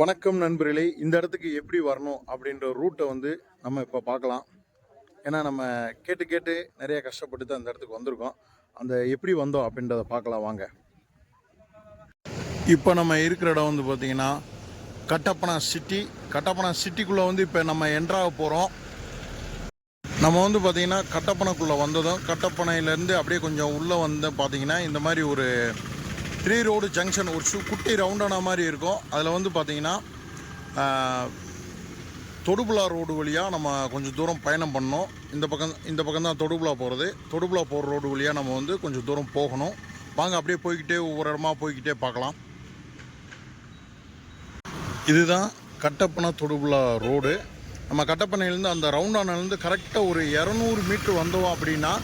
வணக்கம் நண்பர்களே. இந்த இடத்துக்கு எப்படி வரணும் அப்படின்ற ரூட்டை வந்து நம்ம இப்போ பார்க்கலாம். ஏன்னா நம்ம கேட்டு கேட்டு நிறைய கஷ்டப்பட்டு தான் அந்த இடத்துக்கு வந்திருக்கோம். அந்த எப்படி வந்தோம் அப்படின்றத பார்க்கலாம் வாங்க. இப்போ நம்ம இருக்கிற இடம் வந்து பார்த்தீங்கன்னா கட்டப்பனா சிட்டி. கட்டப்பனா சிட்டிக்குள்ளே வந்து இப்போ நம்ம என்ட்ராக போகிறோம் நம்ம வந்து பார்த்திங்கன்னா கட்டப்பனைக்குள்ளே வந்ததும் கட்டப்பனையிலேருந்து அப்படியே கொஞ்சம் உள்ளே வந்து பார்த்தீங்கன்னா இந்த மாதிரி ஒரு த்ரீ ரோடு ஜங்ஷன் ஒரு சு குட்டி ரவுண்டான மாதிரி இருக்கும். அதில் வந்து பார்த்தீங்கன்னா தொடுபுலா ரோடு வழியாக நம்ம கொஞ்சம் தூரம் பயணம் பண்ணோம் இந்த பக்கம் இந்த பக்கம் தான் தொடுபுலா போகிறது தொடுபுலா போகிற ரோடு வழியாக நம்ம வந்து கொஞ்சம் தூரம் போகணும். வாங்க அப்படியே போய்க்கிட்டே ஒவ்வொரு இடமா போய்க்கிட்டே பார்க்கலாம் இதுதான் கட்டப்பனை தொடுபுலா ரோடு. நம்ம கட்டப்பனையிலேருந்து அந்த ரவுண்டானிலேருந்து கரெக்டாக ஒரு இரநூறு மீட்ரு வந்தோம் அப்படின்னா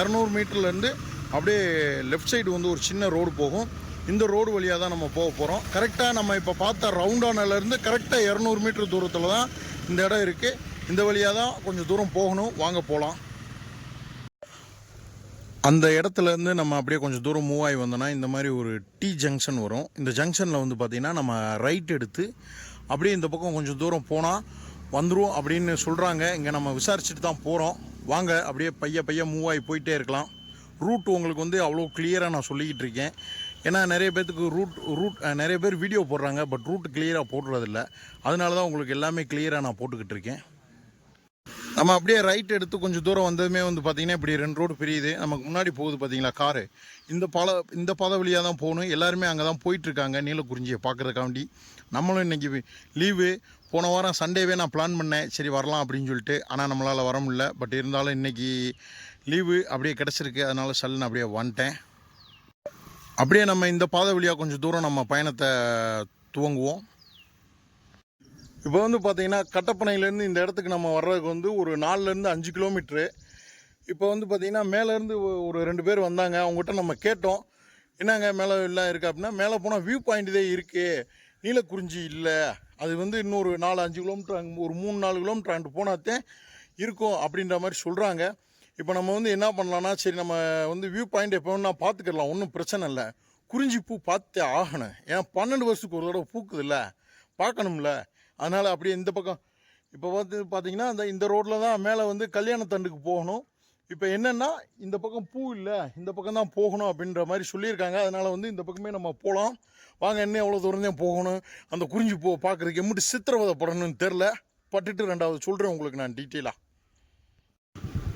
இரநூறு மீட்டர்லேருந்து அப்படியே லெஃப்ட் சைடு வந்து ஒரு சின்ன ரோடு போகும். இந்த ரோடு வழியாக தான் நம்ம போக போகிறோம் கரெக்டாக நம்ம இப்போ பார்த்த ரவுண்டானிலேருந்து கரெக்டாக இரநூறு மீட்டர் தூரத்தில் தான் இந்த இடம் இருக்குது இந்த வழியாக தான் கொஞ்சம் தூரம் போகணும். வாங்க போகலாம் அந்த இடத்துலேருந்து நம்ம அப்படியே கொஞ்சம் தூரம் மூவ் ஆகி வந்தோன்னா இந்த மாதிரி ஒரு டி ஜங்ஷன் வரும். இந்த ஜங்ஷனில் வந்து பார்த்திங்கன்னா நம்ம ரைட் எடுத்து அப்படியே இந்த பக்கம் கொஞ்சம் தூரம் போனால் வந்துடும் அப்படின்னு சொல்கிறாங்க இங்கே நம்ம விசாரிச்சுட்டு தான் போகிறோம் வாங்க அப்படியே பைய பைய மூவ் ஆகி போயிட்டே இருக்கலாம். ரூட் உங்களுக்கு வந்து அவ்வளோ கிளியராக நான் சொல்லிக்கிட்டு இருக்கேன். ஏன்னா நிறைய பேர்த்துக்கு ரூட் ரூட் நிறைய பேர் வீடியோ போடுறாங்க பட் ரூட் கிளியராக போடுறதில்ல. அதனால தான் உங்களுக்கு எல்லாமே கிளியராக நான் போட்டுக்கிட்டு இருக்கேன். நம்ம அப்படியே ரைட் எடுத்து கொஞ்சம் தூரம் வந்ததுமே வந்து பார்த்திங்கன்னா இப்படி ரெண்டு ரோடு பிரியுது. நமக்கு முன்னாடி போகுது பார்த்தீங்களா காரு இந்த பால இந்த பாதை வழியாக தான் போகணும். எல்லாருமே அங்கே தான் போயிட்டுருக்காங்க நீலக்குறிஞ்சியை பார்க்குறதுக்காண்டி. நம்மளும் இன்றைக்கி லீவு போன வாரம் சண்டேவே நான் பிளான் பண்ணேன். சரி வரலாம் அப்படின்னு சொல்லிட்டு. ஆனால் நம்மளால் வர முடியல. பட் இருந்தாலும் இன்றைக்கி லீவு அப்படியே கிடச்சிருக்கு. அதனால் சல்லுன்னு அப்படியே வந்துட்டேன். அப்படியே நம்ம இந்த பாதை வழியாக கொஞ்சம் தூரம் நம்ம பயணத்தை துவங்குவோம். இப்போ வந்து பார்த்திங்கன்னா கட்டப்பனையிலேருந்து இந்த இடத்துக்கு நம்ம வர்றதுக்கு வந்து ஒரு நாலுலேருந்து அஞ்சு கிலோமீட்ரு இப்போ வந்து பார்த்திங்கன்னா மேலேருந்து ஒரு ரெண்டு பேர் வந்தாங்க. அவங்ககிட்ட நம்ம கேட்டோம். என்னங்க மேலே இல்லை இருக்குது அப்படின்னா மேலே போனால் வியூ பாயிண்ட் தான் இருக்குது நீலக்குறிஞ்சி இல்லை. அது வந்து இன்னொரு நாலு அஞ்சு கிலோமீட்டர் அங்கே ஒரு மூணு நாலு கிலோமீட்டர் அங்கிட்டு போனாத்தான் இருக்கும் அப்படின்ற மாதிரி சொல்கிறாங்க இப்போ நம்ம வந்து என்ன பண்ணலாம்னா சரி நம்ம வந்து வியூ பாயிண்ட் எப்போ நான் பார்த்துக்கலாம் ஒன்றும் பிரச்சனை இல்லை. குறிஞ்சி பூ பார்த்தே ஆகணும். ஏன்னா பன்னெண்டு வருஷத்துக்கு ஒரு தடவை பூக்குதுல்ல? பார்க்கணும்ல. அதனால் அப்படியே இந்த பக்கம். இப்போ வந்து பார்த்தீங்கன்னா அந்த இந்த ரோட்டில் தான் மேலே வந்து கல்யாண தண்டுக்கு போகணும். இப்போ என்னென்னா இந்த பக்கம் பூ இல்லை இந்த பக்கம் தான் போகணும் அப்படின்ற மாதிரி சொல்லியிருக்காங்க. அதனால் வந்து இந்த பக்கமே நம்ம போகலாம். வாங்க என்ன எவ்வளோ தூரம் தான் போகணும்? அந்த குறிஞ்சி பூவை பார்க்குறதுக்கு எம்மிட்டு சித்திரவதைப்படணும்னு தெரில. பட்டுட்டு ரெண்டாவது சொல்கிறேன் உங்களுக்கு நான் டீட்டெயிலாக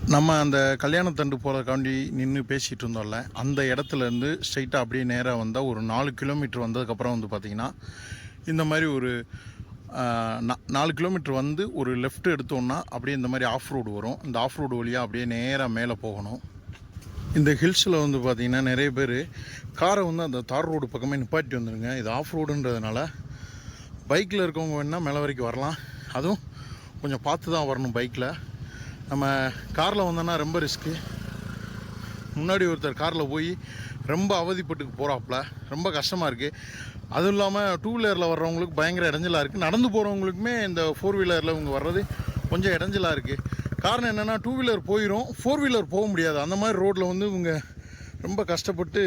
நம்ம அந்த கல்யாணத்தண்டு போகிறதுக்காண்டி நின்று பேசிகிட்டு இருந்தோம்ல அந்த இடத்துலேருந்து ஸ்ட்ரைட்டாக அப்படியே நேராக வந்தால் ஒரு நாலு கிலோமீட்டர் வந்ததுக்கப்புறம் வந்து பார்த்திங்கன்னா இந்த மாதிரி ஒரு நா- நாலு கிலோமீட்டர் வந்து ஒரு லெஃப்ட் எடுத்தோம்னா அப்படியே இந்த மாதிரி ஆஃப் ரோடு வரும். இந்த ஆஃப் ரோடு வழியாக அப்படியே நேராக மேலே போகணும். இந்த ஹில்ஸில் வந்து பார்த்திங்கன்னா நிறைய பேர் காரை வந்து அந்த தார் ரோடு பக்கமே நிப்பாட்டி வந்துடுங்க இது ஆஃப் ரோடுன்றதுனால பைக்கில் இருக்கவங்க வேணால் மேலே வரைக்கும் வரலாம். அதுவும் கொஞ்சம் பார்த்து தான் வரணும் பைக்கில் நம்ம காரில் வந்தோன்னா ரொம்ப ரிஸ்க்கு முன்னாடி ஒருத்தர் காரில் போய் ரொம்ப அவதிப்பட்டுக்கு போகிறாப்புல ரொம்ப கஷ்டமாக இருக்குது அதுவும் இல்லாமல் டூ வீலரில் வர்றவங்களுக்கு பயங்கர இடைஞ்சலாக இருக்குது நடந்து போகிறவங்களுக்குமே இந்த ஃபோர் வீலரில் இவங்க வர்றது கொஞ்சம் இடைஞ்சலாக இருக்குது காரணம் என்னென்னா டூ வீலர் போயிடும் ஃபோர் வீலர் போக முடியாது. அந்த மாதிரி ரோட்டில் வந்து இவங்க ரொம்ப கஷ்டப்பட்டு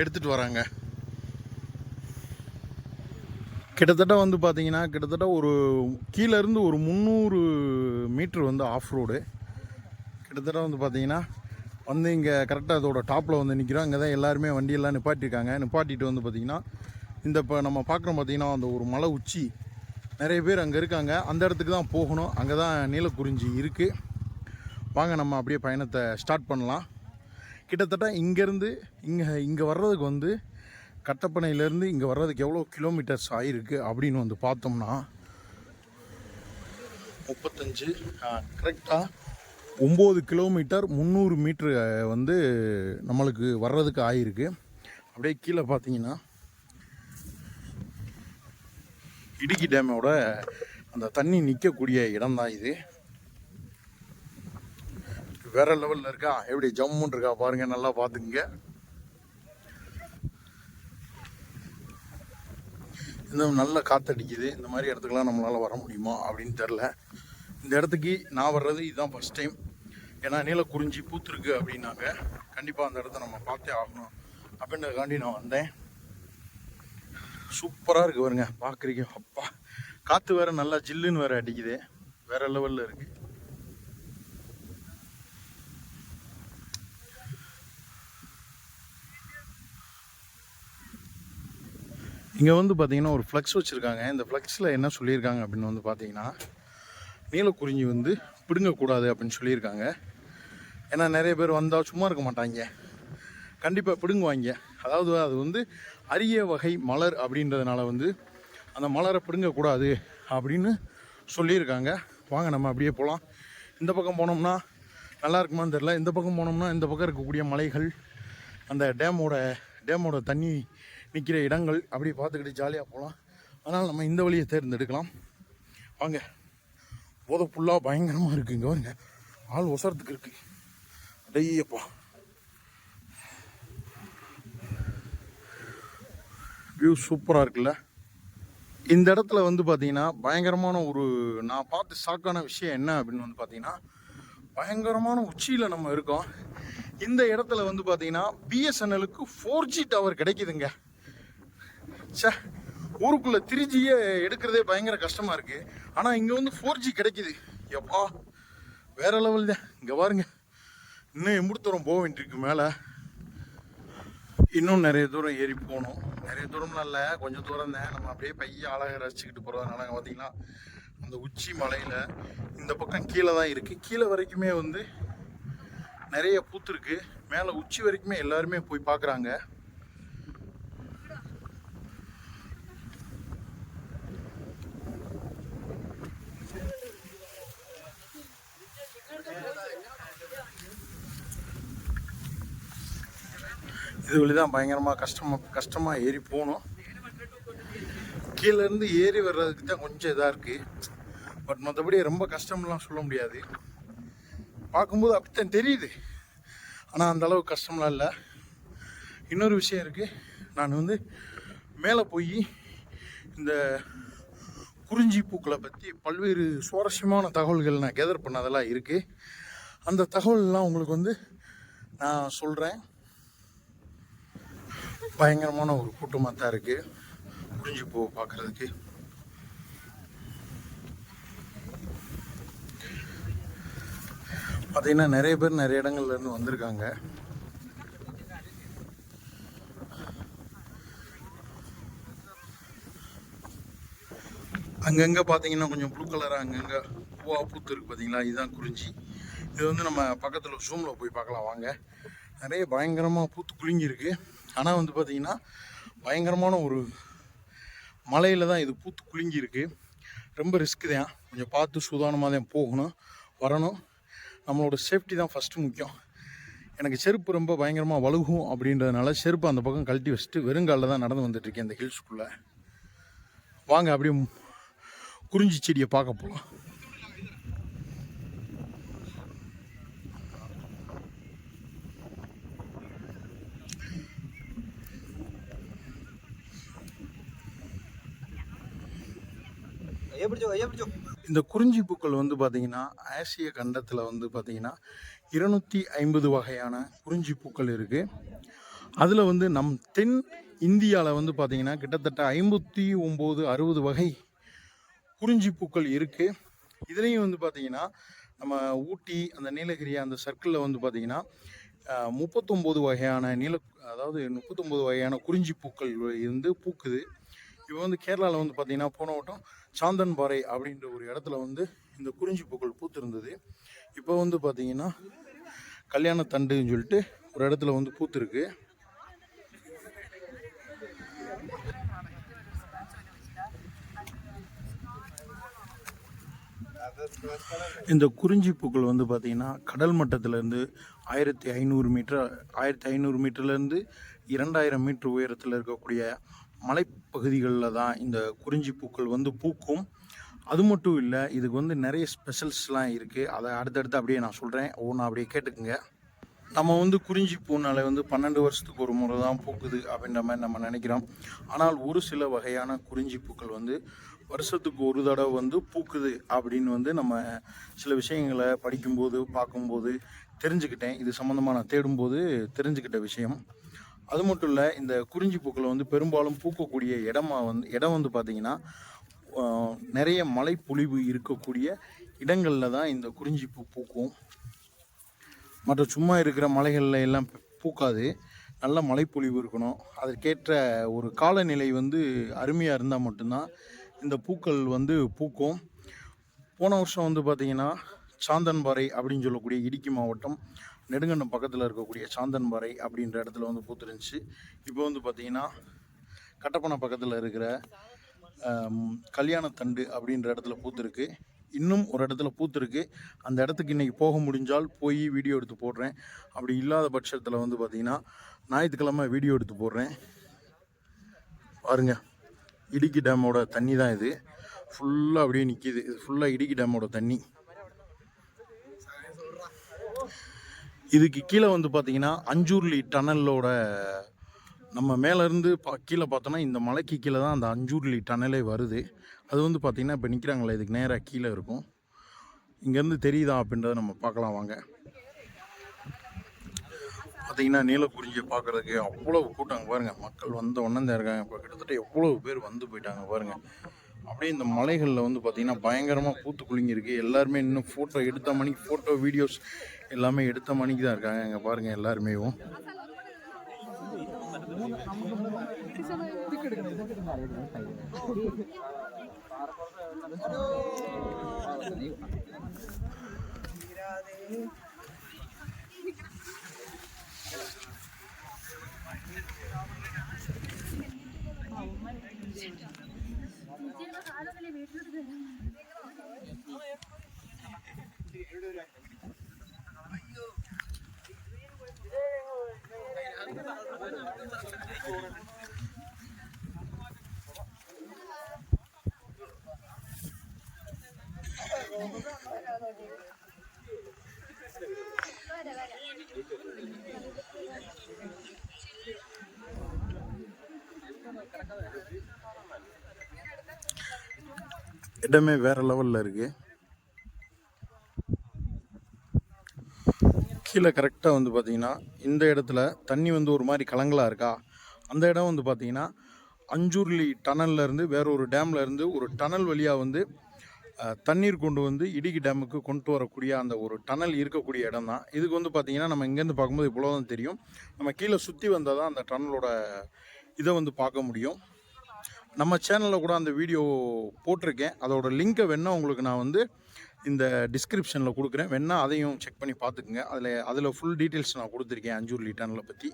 எடுத்துகிட்டு வராங்க. கிட்டத்தட்ட வந்து பார்த்தீங்கன்னா கிட்டத்தட்ட ஒரு கீழேருந்து ஒரு முந்நூறு மீட்ரு வந்து ஆஃப் ரோடு கிட்டத்தட்ட வந்து பார்த்தீங்கன்னா வந்து இங்கே கரெக்டாக அதோட டாப்பில் வந்து நிற்கிறோம் இங்கே தான் எல்லாருமே வண்டியெல்லாம் நிப்பாட்டியிருக்காங்க. நிப்பாட்டிட்டு வந்து பார்த்திங்கன்னா இந்த இப்போ நம்ம பார்க்குறோம் பார்த்தீங்கன்னா அந்த ஒரு மலை உச்சி. நிறைய பேர் அங்கே இருக்காங்க. அந்த இடத்துக்கு தான் போகணும். அங்கே தான் நீலக்குறிஞ்சி இருக்குது வாங்க நம்ம அப்படியே பயணத்தை ஸ்டார்ட் பண்ணலாம். கிட்டத்தட்ட இங்கேருந்து இங்கே இங்கே வர்றதுக்கு வந்து கட்டப்பனையிலேருந்து இங்கே வர்றதுக்கு எவ்வளோ கிலோமீட்டர்ஸ் ஆகிருக்கு அப்படின்னு வந்து பார்த்தோம்னா முப்பத்தஞ்சு கரெக்டாக ஒம்பது கிலோமீட்டர் முந்நூறு மீட்ரு வந்து நம்மளுக்கு வர்றதுக்கு ஆகிருக்கு அப்படியே கீழே பார்த்தீங்கன்னா இடுக்கி டேமோட அந்த தண்ணி நிற்கக்கூடிய இடம் தான் இது. வேற லெவலில் இருக்கா? எப்படி ஜம்முன்னு இருக்கா? பாருங்க நல்லா பார்த்துக்குங்க. இந்த நல்ல காற்றடிக்குது இந்த மாதிரி இடத்துக்குலாம் நம்மளால் வர முடியுமா அப்படின்னு தெரில இந்த இடத்துக்கு நான் வர்றது இதுதான் ஃபஸ்ட் டைம் ஏன்னா நீலக்குறிஞ்சி பூத்துருக்கு அப்படின்னாங்க. கண்டிப்பாக அந்த இடத்த நம்ம பார்த்தே ஆகணும். அப்படின்றதுக்காண்டி நான் வந்தேன். சூப்பராக இருக்குது பாருங்க பார்க்குறீங்க அப்பா காற்று வேறு நல்லா ஜில்லுன்னு வேறு அடிக்குது. வேறு லெவலில் இருக்குது இங்கே வந்து பார்த்தீங்கன்னா ஒரு ஃப்ளக்ஸ் வச்சுருக்காங்க. இந்த ஃப்ளக்ஸில் என்ன சொல்லியிருக்காங்க அப்படின்னு வந்து பார்த்தீங்கன்னா நீலக்குறிஞ்சி வந்து பிடுங்கக்கூடாது அப்படின்னு சொல்லியிருக்காங்க. ஏன்னா நிறைய பேர் வந்தால் சும்மா இருக்க மாட்டாங்க. கண்டிப்பாக பிடுங்குவாங்க. அதாவது அது வந்து அரிய வகை மலர் அப்படின்றதுனால வந்து அந்த மலரை பிடுங்கக்கூடாது அப்படின்னு சொல்லியிருக்காங்க. வாங்க நம்ம அப்படியே போகலாம் இந்த பக்கம் போனோம்னா நல்லா இருக்குமான்னு தெரில இந்த பக்கம் போனோம்னா இந்த பக்கம் இருக்கக்கூடிய மலைகள் அந்த டேமோட டேமோட தண்ணி நிற்கிற இடங்கள் அப்படி பார்த்துக்கிட்டு ஜாலியாக போகலாம். அதனால் நம்ம இந்த வழியை தேர்ந்தெடுக்கலாம். வாங்க. போதை ஃபுல்லாக பயங்கரமாக இருக்குது இங்கே வாங்க ஆள் ஒசரத்துக்கு இருக்குது அடையப்பா. வியூ சூப்பராக இருக்குல்ல. இந்த இடத்துல வந்து பார்த்தீங்கன்னா பயங்கரமான ஒரு நான் பார்த்து ஷாக்கான விஷயம் என்ன அப்படின்னு வந்து பார்த்தீங்கன்னா பயங்கரமான உச்சியில் நம்ம இருக்கோம். இந்த இடத்துல வந்து பார்த்தீங்கன்னா பிஎஸ்என்எலுக்கு ஃபோர் ஜி டவர் கிடைக்குதுங்க. ச்சே ஊருக்குள்ளே த்ரீ ஜியே எடுக்கிறதே பயங்கர கஷ்டமாக இருக்குது ஆனால் இங்கே வந்து ஃபோர் ஜி கிடைக்குது. எப்பா வேற லெவல் தான் இங்கே பாருங்க. இன்னும் எம்புட்டு தூரம் போக வேண்டியிருக்கு மேலே. இன்னும் நிறைய தூரம் ஏறி போகணும். நிறைய தூரம்லாம் இல்லை. கொஞ்சம் தூரம் தான். நம்ம அப்படியே பைய அழகாக ரசிச்சுக்கிட்டு போகிறதுனால பார்த்தீங்கன்னா அந்த உச்சி மலையில் இந்த பக்கம் கீழே தான் இருக்குது கீழே வரைக்குமே வந்து நிறைய பூத்துருக்கு மேலே உச்சி வரைக்குமே எல்லாருமே போய் பார்க்குறாங்க இது வழி தான் பயங்கரமாக கஷ்டமாக கஷ்டமாக ஏறி போகணும் கீழேருந்து ஏறி வர்றதுக்கு தான் கொஞ்சம் இதாக இருக்குது பட் மற்றபடி ரொம்ப கஷ்டம்லாம் சொல்ல முடியாது. பார்க்கும்போது அப்படித்தான் தெரியுது. ஆனால் அந்த அளவுக்கு கஷ்டம்லாம் இல்லை. இன்னொரு விஷயம் இருக்குது நான் வந்து மேலே போய் இந்த குறிஞ்சி பூக்களை பற்றி பல்வேறு சுவாரஸ்யமான தகவல்கள் நான் கேதர் பண்ணதெல்லாம் இருக்குது அந்த தகவல்லாம் உங்களுக்கு வந்து நான் சொல்கிறேன் பயங்கரமான ஒரு கூட்டமாக தான் இருக்குது குறிஞ்சி பூவை பார்க்குறதுக்கு பார்த்தீங்கன்னா நிறைய பேர் நிறைய இடங்கள்ல இருந்து வந்திருக்காங்க. அங்கங்கே பார்த்தீங்கன்னா கொஞ்சம் ப்ளூ கலராக அங்கங்கே பூவாக பூத்து இருக்குது பார்த்தீங்களா இதுதான் குறிஞ்சி. இது வந்து நம்ம பக்கத்தில் ஜூமில் போய் பார்க்கலாம். வாங்க. நிறைய பயங்கரமாக பூத்து குலுங்கியிருக்கு ஆனால் வந்து பார்த்தீங்கன்னா பயங்கரமான ஒரு மலையில் தான் இது பூத்து குலுங்கியிருக்கு. ரொம்ப ரிஸ்க்கு தான். கொஞ்சம் பார்த்து சுதானமாக தான் போகணும் வரணும். நம்மளோட சேஃப்டி தான் ஃபஸ்ட்டு முக்கியம். எனக்கு செருப்பு ரொம்ப பயங்கரமாக வழுகும் அப்படின்றதுனால செருப்பு அந்த பக்கம் கழட்டி வச்சுட்டு வெறுங்காலில் தான் நடந்து வந்துட்டுருக்கேன் இந்த ஹில்ஸ்குள்ளே வாங்க அப்படியே குறிஞ்சி செடியை பார்க்க போகலாம் இந்த குறிஞ்சி பூக்கள் வந்து பார்த்தீங்கன்னா ஆசிய கண்டத்தில் வந்து பார்த்தீங்கன்னா இருநூற்றி ஐம்பது வகையான குறிஞ்சி பூக்கள் இருக்குது அதில் வந்து நம் தென் இந்தியாவில் வந்து பார்த்தீங்கன்னா கிட்டத்தட்ட ஐம்பத்தி ஒம்பது அறுபது வகை குறிஞ்சி பூக்கள் இருக்குது இதுலேயும் வந்து பார்த்தீங்கன்னா நம்ம ஊட்டி அந்த நீலகிரி அந்த சர்க்கிளில் வந்து பார்த்தீங்கன்னா முப்பத்தொம்போது வகையான நீல அதாவது முப்பத்தொம்போது வகையான குறிஞ்சி பூக்கள் இருந்து பூக்குது. இப்போ வந்து கேரளாவில் வந்து பார்த்தீங்கன்னா போன வட்டம் சாந்தன்பாறை அப்படின்ற ஒரு இடத்துல வந்து இந்த குறிஞ்சி பூக்கள் பூத்திருந்தது. இப்போ வந்து பார்த்தீங்கன்னா கல்யாணத்தண்டுன்னு சொல்லிட்டு ஒரு இடத்துல வந்து பூத்துருக்கு. இந்த குறிஞ்சி பூக்கள் வந்து பார்த்தீங்கன்னா கடல் மட்டத்திலேருந்து ஆயிரத்தி ஐநூறு மீட்டர் ஆயிரத்தி ஐநூறு மீட்டர்லேருந்து இரண்டாயிரம் மீட்டர் உயரத்தில் இருக்கக்கூடிய மலைப்பகுதிகளில் தான் இந்த குறிஞ்சி பூக்கள் வந்து பூக்கும். அது மட்டும் இல்லை இதுக்கு வந்து நிறைய ஸ்பெஷல்ஸ்லாம் இருக்குது அதை அடுத்தடுத்து அப்படியே நான் சொல்கிறேன் ஒவ்வொன்றா அப்படியே கேட்டுக்குங்க. நம்ம வந்து குறிஞ்சி பூனாலே வந்து பன்னெண்டு வருஷத்துக்கு ஒரு முறை தான் பூக்குது அப்படின்ற மாதிரி நம்ம நினைக்கிறோம். ஆனால் ஒரு சில வகையான குறிஞ்சி பூக்கள் வந்து வருஷத்துக்கு ஒரு தடவை வந்து பூக்குது அப்படின்னு வந்து நம்ம சில விஷயங்களை படிக்கும்போது பார்க்கும்போது தெரிஞ்சுக்கிட்டேன். இது சம்மந்தமாக நான் தேடும்போது தெரிஞ்சுக்கிட்ட விஷயம். அது மட்டும் இல்லை இந்த குறிஞ்சி பூக்களை வந்து பெரும்பாலும் பூக்கக்கூடிய இடமா வந்து இடம் வந்து பார்த்திங்கன்னா நிறைய மலைப்பொழிவு இருக்கக்கூடிய இடங்களில் தான் இந்த குறிஞ்சி பூ பூக்கும். மற்ற சும்மா இருக்கிற மலைகளில் எல்லாம் பூக்காது. நல்ல மழைப்பொழிவு இருக்கணும். அதற்கேற்ற ஒரு காலநிலை வந்து அருமையாக இருந்தால் மட்டும்தான் இந்த பூக்கள் வந்து பூக்கும். போன வருஷம் வந்து பார்த்திங்கன்னா சாந்தன்பாறை அப்படின்னு சொல்லக்கூடிய இடுக்கி மாவட்டம் நெடுங்கண்டம் பக்கத்தில் இருக்கக்கூடிய சாந்தன்பாறை அப்படின்ற இடத்துல வந்து பூத்துருந்துச்சு இப்போ வந்து பார்த்திங்கன்னா கட்டப்பனை பக்கத்தில் இருக்கிற கல்யாணத்தண்டு அப்படின்ற இடத்துல பூத்துருக்கு. இன்னும் ஒரு இடத்துல பூத்துருக்கு. அந்த இடத்துக்கு இன்றைக்கி போக முடிஞ்சால் போய் வீடியோ எடுத்து போடுறேன். அப்படி இல்லாத பட்சத்தில் வந்து பார்த்திங்கன்னா ஞாயிற்றுக்கிழமை வீடியோ எடுத்து போடுறேன். பாருங்க இடுக்கி டேமோட தண்ணி தான் இது. ஃபுல்லாக அப்படியே நிற்கிது இது ஃபுல்லாக இடுக்கி டேமோட தண்ணி. இதுக்கு கீழே வந்து பார்த்தீங்கன்னா அஞ்சூர்லி டனலோட நம்ம மேலேருந்து பா கீழே பார்த்தோன்னா இந்த மலைக்கு கீழே தான் அந்த அஞ்சூர்லி டனலே வருது. அது வந்து பார்த்திங்கன்னா இப்போ நிற்கிறாங்களே இதுக்கு நேராக கீழே இருக்கும். இங்கேருந்து தெரியுதா அப்படின்றத நம்ம பார்க்கலாம் வாங்க. பார்த்தீங்கன்னா நீலக்குறிஞ்சியை பார்க்குறதுக்கு அவ்வளோ கூட்டாங்க பாருங்கள் மக்கள் வந்த உடனே இருக்காங்க. இப்போ கிட்டத்தட்ட எவ்வளோ பேர் வந்து போயிட்டாங்க பாருங்கள் அப்படியே இந்த மலைகளில் வந்து பார்த்திங்கன்னா பயங்கரமாக பூத்து குலுங்கியிருக்கு. எல்லாருமே இன்னும் ஃபோட்டோ எடுத்த மணிக்கு ஃபோட்டோ வீடியோஸ் எல்லாமே எடுத்த மணிக்கு தான் இருக்காங்க. இங்கே பாருங்கள் எல்லாருமேவும் இடமே வேறு லெவலில் இருக்குது கீழே கரெக்டாக வந்து பார்த்தீங்கன்னா இந்த இடத்துல தண்ணி வந்து ஒரு மாதிரி கலங்கலாக இருக்கா? அந்த இடம் வந்து பார்த்தீங்கன்னா அஞ்சூர்லி டனல்ல இருந்து வேற ஒரு டேம்லேருந்து ஒரு டனல் வழியாக வந்து தண்ணீர் கொண்டு வந்து இடுக்கி டேமுக்கு கொண்டு வரக்கூடிய அந்த ஒரு டனல் இருக்கக்கூடிய இடம் தான் இதுக்கு வந்து பார்த்தீங்கன்னா நம்ம இங்கேருந்து பார்க்கும்போது இவ்வளோ தான் தெரியும். நம்ம கீழே சுற்றி வந்தால் தான் அந்த டனலோட இதை வந்து பார்க்க முடியும். நம்ம சேனலில் கூட அந்த வீடியோ போட்டிருக்கேன். அதோட லிங்க்கை வேணால் உங்களுக்கு நான் வந்து இந்த டிஸ்கிரிப்ஷனில் கொடுக்குறேன். வேணால் அதையும் செக் பண்ணி பார்த்துக்குங்க. அதில் அதில் ஃபுல் டீட்டெயில்ஸ் நான் கொடுத்துருக்கேன் அஞ்சூர் டனலை பற்றி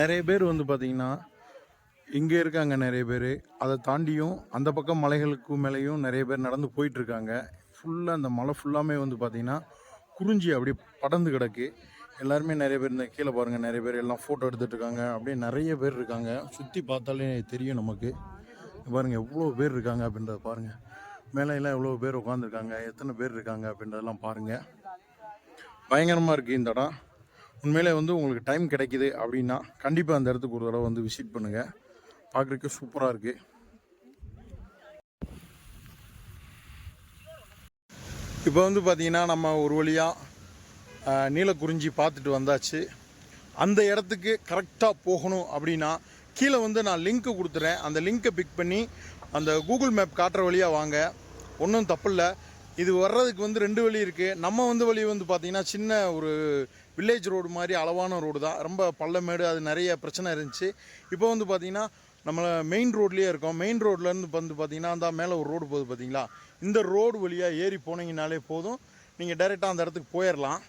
நிறைய பேர் வந்து பார்த்திங்கன்னா இங்கே இருக்காங்க நிறைய பேர். அதை தாண்டியும் அந்த பக்கம் மலைகளுக்கு மேலேயும் நிறைய பேர் நடந்து போயிட்டுருக்காங்க ஃபுல்லாக அந்த மலை ஃபுல்லாமே வந்து பார்த்திங்கன்னா குறிஞ்சி அப்படியே படர்ந்து கிடக்கு. எல்லாருமே நிறைய பேர் இந்த கீழே பாருங்கள் நிறைய பேர் எல்லாம் ஃபோட்டோ எடுத்துகிட்டு இருக்காங்க. அப்படியே நிறைய பேர் இருக்காங்க. சுற்றி பார்த்தாலே தெரியும் நமக்கு. பாருங்கள் எவ்வளோ பேர் இருக்காங்க அப்படின்றத பாருங்கள் மேலே எல்லாம் எவ்வளோ பேர் உட்காந்துருக்காங்க எத்தனை பேர் இருக்காங்க அப்படின்றதெல்லாம் பாருங்கள் பயங்கரமாக இருக்குது இந்த இடம். உண்மையிலே வந்து உங்களுக்கு டைம் கிடைக்கிது அப்படின்னா கண்டிப்பாக அந்த இடத்துக்கு ஒரு தடவை வந்து விசிட் பண்ணுங்கள் பார்க்குறதுக்கு சூப்பராக இருக்குது இப்போ வந்து பார்த்திங்கன்னா நம்ம ஒரு வழியாக நீலக்குறிஞ்சி பார்த்துட்டு வந்தாச்சு. அந்த இடத்துக்கு கரெக்டாக போகணும் அப்படின்னா கீழே வந்து நான் லிங்க்கு கொடுத்துறேன். அந்த லிங்க்கை பிக் பண்ணி அந்த கூகுள் மேப் காட்டுற வழியாக வாங்க. ஒன்றும் தப்பில்ல இது வர்றதுக்கு வந்து ரெண்டு வழி இருக்குது நம்ம வந்து வழி வந்து பார்த்திங்கன்னா சின்ன ஒரு வில்லேஜ் ரோடு மாதிரி அளவான ரோடு தான். ரொம்ப பள்ளமேடு அது நிறைய பிரச்சனை இருந்துச்சு. இப்போ வந்து பார்த்திங்கன்னா நம்மளை மெயின் ரோட்லேயே இருக்கோம். மெயின் ரோட்லேருந்து வந்து பார்த்தீங்கன்னா அந்த மேலே ஒரு ரோடு போகுது பார்த்தீங்களா இந்த ரோடு வழியாக ஏறி போனீங்கனாலே போதும். நீங்கள் டைரெக்டாக அந்த இடத்துக்கு போயிடலாம்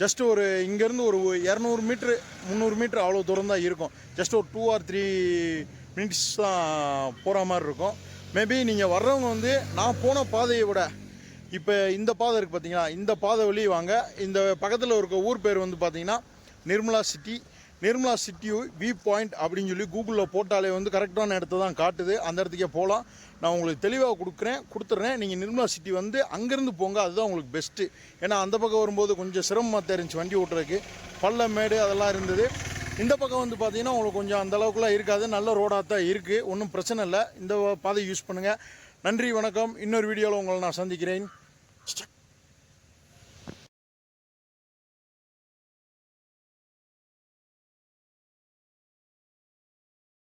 ஜஸ்ட் ஒரு இங்கேருந்து ஒரு இரநூறு மீட்ரு முந்நூறு மீட்ரு அவ்வளோ தூரம் தான் இருக்கும். ஜஸ்ட் ஒரு டூ ஆர் த்ரீ மினிட்ஸ் தான் போகிற மாதிரி இருக்கும். மேபி நீங்கள் வர்றவங்க வந்து நான் போன பாதையை விட இப்போ இந்த பாதை இருக்குது பார்த்தீங்களா இந்த பாதை வழி வாங்க. இந்த பக்கத்தில் இருக்க ஊர் பேர் வந்து பார்த்தீங்கன்னா Nirmala city. Nirmala city V point அப்படின்னு சொல்லி கூகுளில் போட்டாலே வந்து கரெக்டான இடத்த தான் காட்டுது. அந்த இடத்துக்கே போகலாம் நான் உங்களுக்கு தெளிவாக கொடுக்குறேன் கொடுத்துட்றேன். நீங்கள் நிர்மலா சிட்டி வந்து அங்கேருந்து போங்க. அதுதான் உங்களுக்கு பெஸ்ட்டு ஏன்னா அந்த பக்கம் வரும்போது கொஞ்சம் சிரமமாக தெரிஞ்சு வண்டி ஓட்டுறதுக்கு. பள்ளம் மேடு அதெல்லாம் இருந்தது. இந்த பக்கம் வந்து பார்த்தீங்கன்னா உங்களுக்கு கொஞ்சம் அந்த அளவுக்குலாம் இருக்காது. நல்ல ரோடாக தான் இருக்குது ஒன்றும் பிரச்சனை இல்லை. இந்த பாதை யூஸ் பண்ணுங்கள் நன்றி வணக்கம். இன்னொரு வீடியோவில் உங்களை நான் சந்திக்கிறேன்.